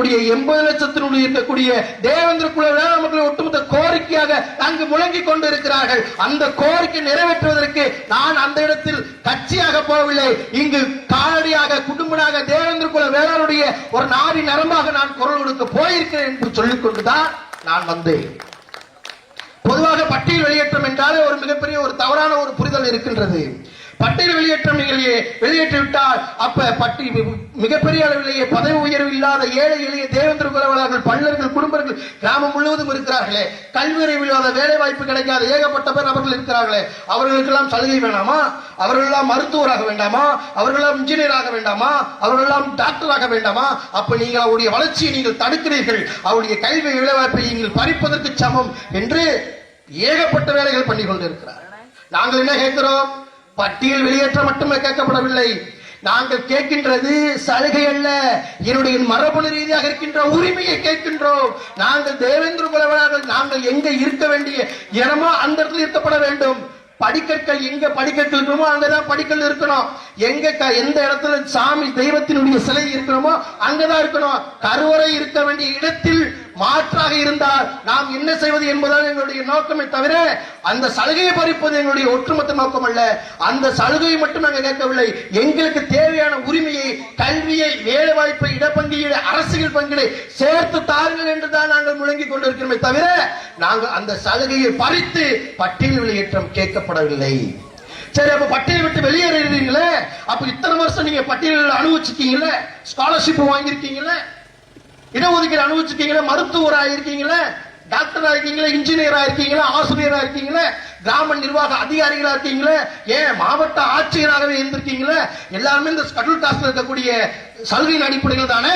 இருக்கக்கூடிய எண்பது லட்சத்தினுடைய இருக்கக்கூடிய தேவேந்திர குல வேளாண் மக்கள் ஒட்டுமொத்த கோரிக்கையாக அங்கு முழங்கிக் கொண்டிருக்கிறார்கள். அந்த கோரிக்கை நிறைவேற்றுவதற்கு நான் அந்த இடத்தில் கட்சியாக போகவில்லை. இங்கு காலடியாக குடும்பனாக தேவேந்திர குல வேளாளுடைய ஒரு நாடி நரம்பாக நான் குரல் கொடுக்க போயிருக்கிறேன் என்று சொல்லிக் கொண்டுதான் நான் வந்தேன். பொதுவாக பட்டியல் வெளியேற்றம் என்றாலே ஒரு மிகப்பெரிய ஒரு தவறான ஒரு புரிதல் இருக்கின்றது. பட்டியல் வெளியேற்றம் நீங்கள் வெளியேற்றிவிட்டால் அப்ப பட்டி மிகப்பெரிய அளவிலேயே பதவி உயர்வு இல்லாத ஏழை எளிய தேவேந்திர குலவளர்கள் பல்லர்கள் குடும்பங்கள் கிராமம் முழுவதும் இருக்கிறார்களே. கல்வி அறிவு இல்லாத வேலை வாய்ப்பு கிடைக்காத ஏகப்பட்ட பேர் அவர்கள் இருக்கிறார்களே. அவர்களுக்கெல்லாம் சலுகை வேண்டாமா? அவர்களெல்லாம் மருத்துவராக வேண்டாமா? அவர்களெல்லாம் இன்ஜினியர் ஆக வேண்டாமா? அவர்களெல்லாம் டாக்டர் ஆக வேண்டாமா? அப்ப நீங்கள் அவருடைய வளர்ச்சியை நீங்கள் தடுக்கிறீர்கள். அவருடைய கல்வி வேலைவாய்ப்பை நீங்கள் பறிப்பதற்கு சமம் என்று ஏகப்பட்ட வேலைகள் பண்ணி கொண்டிருக்கிறார். நாங்கள் என்ன கேட்கிறோம்? பட்டியல் வெளியேற்ற மட்டுமே கேட்கப்படவில்லை. நாங்கள் கேட்கின்றது சலுகை அல்ல. என்னுடைய மரபணு ரீதியாக இருக்கின்ற உரிமையை கேட்கின்றோம். நாங்கள் தேவேந்திர குலவரார்கள் நாங்கள் எங்க இருக்க வேண்டிய இடமோ அந்த இடத்துல இருக்கப்பட வேண்டும். படிக்கற்கள் எங்க படிக்கற்கள் இருக்கணுமோ அங்கதான் படிக்கல் இருக்கணும். எங்க க- எந்த இடத்துல சாமி தெய்வத்தினுடைய சிலை இருக்கணுமோ அங்கதான் இருக்கணும். கருவறை இருக்க வேண்டிய இடத்தில் மாற்றாக இருந்தால் நாம் என்ன செய்வது என்பதுதான் எங்களுடைய நோக்கமே தவிர அந்த சலுகையை பறிப்பது எங்களுடைய ஒட்டுமொத்த நோக்கம் அல்ல. அந்த சலுகையை மட்டும் நாங்கள் கேட்கவில்லை. எங்களுக்கு தேவையான உரிமையை கல்வியை வேலை வாய்ப்பை இடப்பங்கீடு அரசியல் பங்கிலை சேர்த்து தாருங்கள் என்றுதான் நாங்கள் முழங்கிக் கொண்டிருக்கிறோமே தவிர நாங்கள் அந்த சலுகையை பறித்து பட்டியல் வெளியேற்றம் கேட்கப்படவில்லை. சரி அப்ப பட்டியலை விட்டு வெளியேறீங்களே அப்ப இத்தனை வருஷம் நீங்க பட்டியலில் அனுபவிச்சிருக்கீங்களே? ஸ்காலர்ஷிப் வாங்கியிருக்கீங்களே? இடஒதுக்கீடு அனுபவிச்சிருக்கீங்களா? மருத்துவரா இருக்கீங்களா? டாக்டரா இருக்கீங்களா? இன்ஜினியரா இருக்கீங்களா? ஆசிரியரா இருக்கீங்களா? கிராம நிர்வாக அதிகாரிகளா இருக்கீங்களா? ஏன் மாவட்ட ஆட்சியராகவே இருந்திருக்கீங்களா? எல்லாருமே இந்த ஸ்கடல் காஸ்ட்ல இருக்கக்கூடிய சலுகையின் அடிப்படையில் தானே?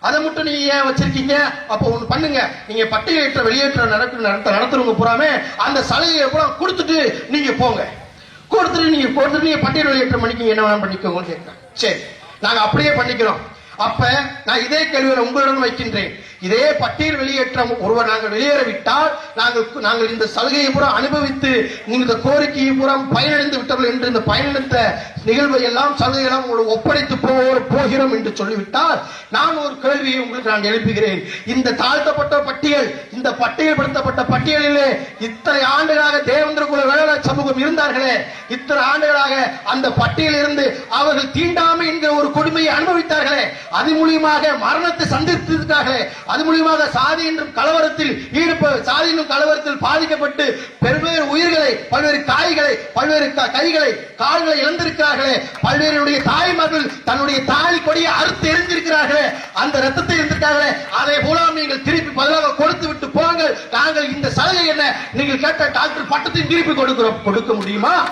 அதை மட்டும் நீங்க ஏன் வச்சிருக்கீங்க? அப்போ ஒண்ணு பண்ணுங்க. நீங்க பட்டியலேற்ற வெளியேற்ற நடத்து நடத்த நடத்துறவங்க பூராமே அந்த சலுகையை பூரா கொடுத்துட்டு நீங்க போங்க. கொடுத்துட்டு நீங்க கொடுத்துட்டு நீங்க பட்டியல் வெளியேற்றம் பண்ணிக்கீங்க. என்ன வேணாம் பண்ணிக்கோங்கன்னு கேட்கிறேன் சரி. நாங்க அப்படியே பண்ணிக்கிறோம். அப்ப நான் இதே கேள்வியை உங்களிடம் வைக்கின்றேன். இதே பட்டியல் வெளியேற்றம் ஒருவர் நாங்கள் வெளியேறிவிட்டால் நாங்கள் நாங்கள் இந்த சலுகையை பூரா அனுபவித்து இந்த கோரிக்கையை பூரா பயனடைந்து விட்டவர்கள் என்று இந்த பயனடைந்த நிகழ்வை எல்லாம் சலுகையெல்லாம் உங்களுக்கு ஒப்படைத்து போவோர் போகிறோம் என்று சொல்லிவிட்டால் நான் ஒரு கேள்வியை உங்களுக்கு நான் எழுப்புகிறேன். இந்த தாழ்த்தப்பட்ட பட்டியல் இந்த பட்டியல்படுத்தப்பட்ட பட்டியலிலே இத்தனை ஆண்டுகளாக தேவேந்திர குல வேளாள சமூகம் இருந்தார்களே இத்தனை ஆண்டுகளாக அந்த பட்டியலில் இருந்து அவர்கள் தீண்டாமை என்கிற ஒரு கொடுமையை அனுபவித்தார்களே அது மூலியமாக மரணத்தை சந்தித்திருக்கார்களே அது மூலியமாக சாதி என்றும் கலவரத்தில் ஈடுப சாதி என்னும் கலவரத்தில் பாதிக்கப்பட்டு பல்வேறு உயிர்களை பல்வேறு காய்களை பல்வேறு க- கைகளை கால்களை இழந்திருக்கிறார் பல்வேறுடைய தாய்மார்கள் தன்னுடைய தாலி கொடியை அறுத்து எரிஞ்சிருக்கிறார்களே அந்த ரத்தத்தை இருந்திருக்காங்களே அதை போல நீங்கள் திருப்பி பதிலாக கொடுத்து விட்டு போங்கள். நாங்கள் இந்த சலுகை என்ன? நீங்கள் கேட்ட டாக்டர் பட்டத்தையும் திருப்பி கொடுக்கிறோம். கொடுக்க முடியுமா?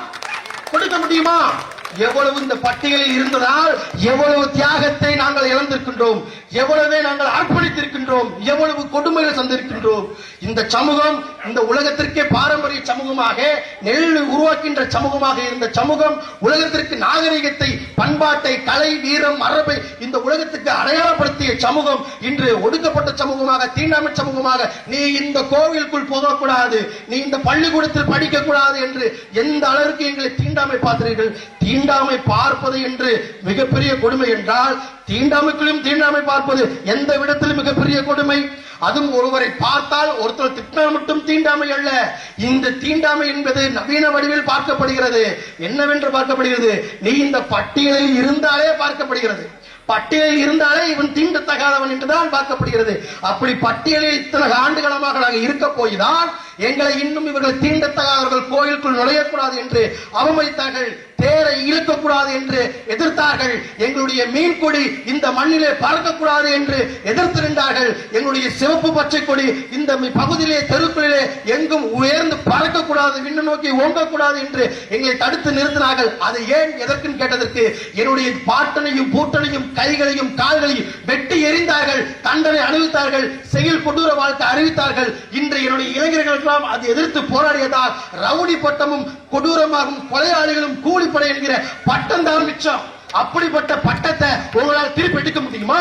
கொடுக்க முடியுமா? எவ்வளவு இந்த பட்டியலில் இருந்ததால் எவ்வளவு தியாகத்தை நாங்கள் இழந்திருக்கின்றோம். எவ்வளவே நாங்கள் அர்ப்பணித்திருக்கின்றோம் எவ்வளவு கொடுமைகளை சந்திருக்கின்றோம் இந்த சமூகம் இந்த உலகத்திற்கே பாரம்பரிய சமூகமாக நெல் உருவாக்கின்ற சமூகமாக இருந்த சமூகம் உலகத்திற்கு நாகரிகத்தை பண்பாட்டை கலை வீரம் மரபை இந்த உலகத்துக்கு அடையாளப்படுத்திய சமூகம் இன்று ஒடுக்கப்பட்ட சமூகமாக தீண்டாமை சமூகமாக நீ இந்த கோவிலுக்குள் போகக்கூடாது நீ இந்த பள்ளிக்கூடத்தில் படிக்க கூடாது என்று எந்த அளவிற்கு எங்களை தீண்டாமை பார்த்தீர்கள் தீண்டாமை பார்ப்பது என்று மிகப்பெரிய கொடுமை என்றால் தீண்டாமைக்குள்ளும் தீண்டாமை பார்ப்பது எந்த விடத்திலும் மிகப்பெரிய கொடுமை. அதுவும் ஒருவரை பார்த்தால் ஒருத்தர் திட்டினால் மட்டும் தீண்டாமை அல்ல. இந்த தீண்டாமை என்பது நவீன வடிவில் பார்க்கப்படுகிறது. என்னவென்று பார்க்கப்படுகிறது? நீ இந்த பட்டியலில் இருந்தாலே பார்க்கப்படுகிறது. பட்டியலில் இருந்தாலே இவன் தீண்டத்தகாதவன் என்றுதான் பார்க்கப்படுகிறது. அப்படி பட்டியலில் இத்தனை ஆண்டுகளமாக நாங்கள் இருக்க போய்தான் எங்களை இன்னும் இவர்கள் தீண்டத்தகாதவர்கள் கோயிலுக்குள் நுழையக்கூடாது என்று அவமதித்தார்கள். தேரை இழுக்கக்கூடாது என்று எதிர்த்தார்கள். எங்களுடைய மீன் கொடி இந்த மண்ணிலே பறக்கக்கூடாது என்று எதிர்த்து நின்றார்கள் எங்களுடைய சிவப்பு பச்சை கொடி இந்த பகுதியிலே தெருக்களிலே எங்கும் உயர்ந்து பறக்கக்கூடாது விண்ணு நோக்கி ஓங்கக்கூடாது என்று எங்களை தடுத்து நிறுத்தினார்கள். அது ஏன் எதற்குன்னு கேட்டதற்கு என்னுடைய பாட்டனையும் பூட்டனையும் கைகளையும் கால்களையும் வெட்டி எறிந்தார்கள். தண்டனை அணிவித்தார்கள் செயல் கொடூர வாழ்க்கை அறிவித்தார்கள். இன்று என்னுடைய இளைஞர்களுக்கெல்லாம் அது எதிர்த்து போராடியதால் ரவுடி பட்டமும் கொடூரமாகும் கொலையாளிகளும் கூலிப்படை என்கிற பட்டம் தான் மிச்சம். அப்படிப்பட்ட பட்டத்தை உங்களால் திருப்பி எடுக்க முடியுமா?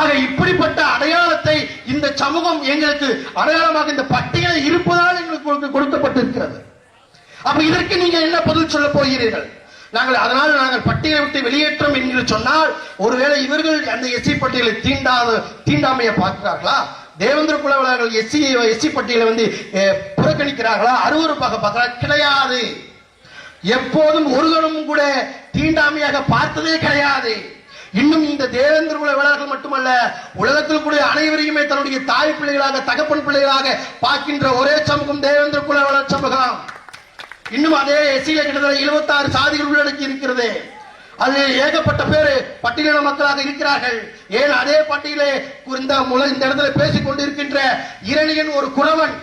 ஆக இப்படிப்பட்ட அடையாளத்தை இந்த சமூகம் எங்களுக்கு அடையாளமாக இந்த பட்டியலில் இருப்பதால் எங்களுக்கு கொடுக்கப்பட்டிருக்கிறது. அப்ப இதற்கு நீங்க என்ன பதில் சொல்ல போகிறீர்கள்? நாங்கள் அதனால் நாங்கள் பட்டியலை விட்டு வெளியேற்றம் என்று சொன்னால் ஒருவேளை இவர்கள் அந்த எஸ்சி பட்டியலை தீண்டாத தீண்டாமையை பார்க்கிறார்களா? தேவேந்திர குலவர்கள் எஸ்சி எஸ்சி பட்டியலை வந்து புறக்கணிக்கிறார்களா? அருவறுப்பாக பார்க்கலாம் கிடையாது. எப்போதும் ஒருவரும் கூட தீண்டாமையாக பார்த்ததே கிடையாது. இன்னும் இந்த தேவேந்திர குல வேளாளர்கள் மட்டுமல்ல உலகத்தில் கூடிய அனைவரையுமே தன்னுடைய தாய் பிள்ளைகளாக தகப்பன் பிள்ளைகளாக பார்க்கின்ற ஒரே சமூகம் தேவேந்திர குல வேளாளர் சமூகம். இன்னும் அதே எஸ்சியில கிட்டத்தட்ட 76 சாதிகள் உள்ளடக்கி இருக்கிறது. அதில் ஏகப்பட்ட பேர் பட்டியலின மக்களாக இருக்கிறார்கள். ஏன் அதே பட்டியலே இந்த இந்த இடத்துல பேசிக் கொண்டிருக்கின்ற இரணியன் ஒரு குறவன்.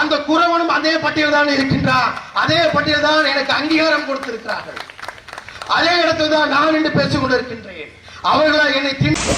அந்த குறவனும் அதே பட்டியல் தான் இருக்கின்றான். அதே பட்டியல் தான் எனக்கு அங்கீகாரம் கொடுத்திருக்கிறார்கள். அதே இடத்துல தான் நான் என்று பேசிக் கொண்டிருக்கின்றேன். அவர்களா என்னை தீண்டு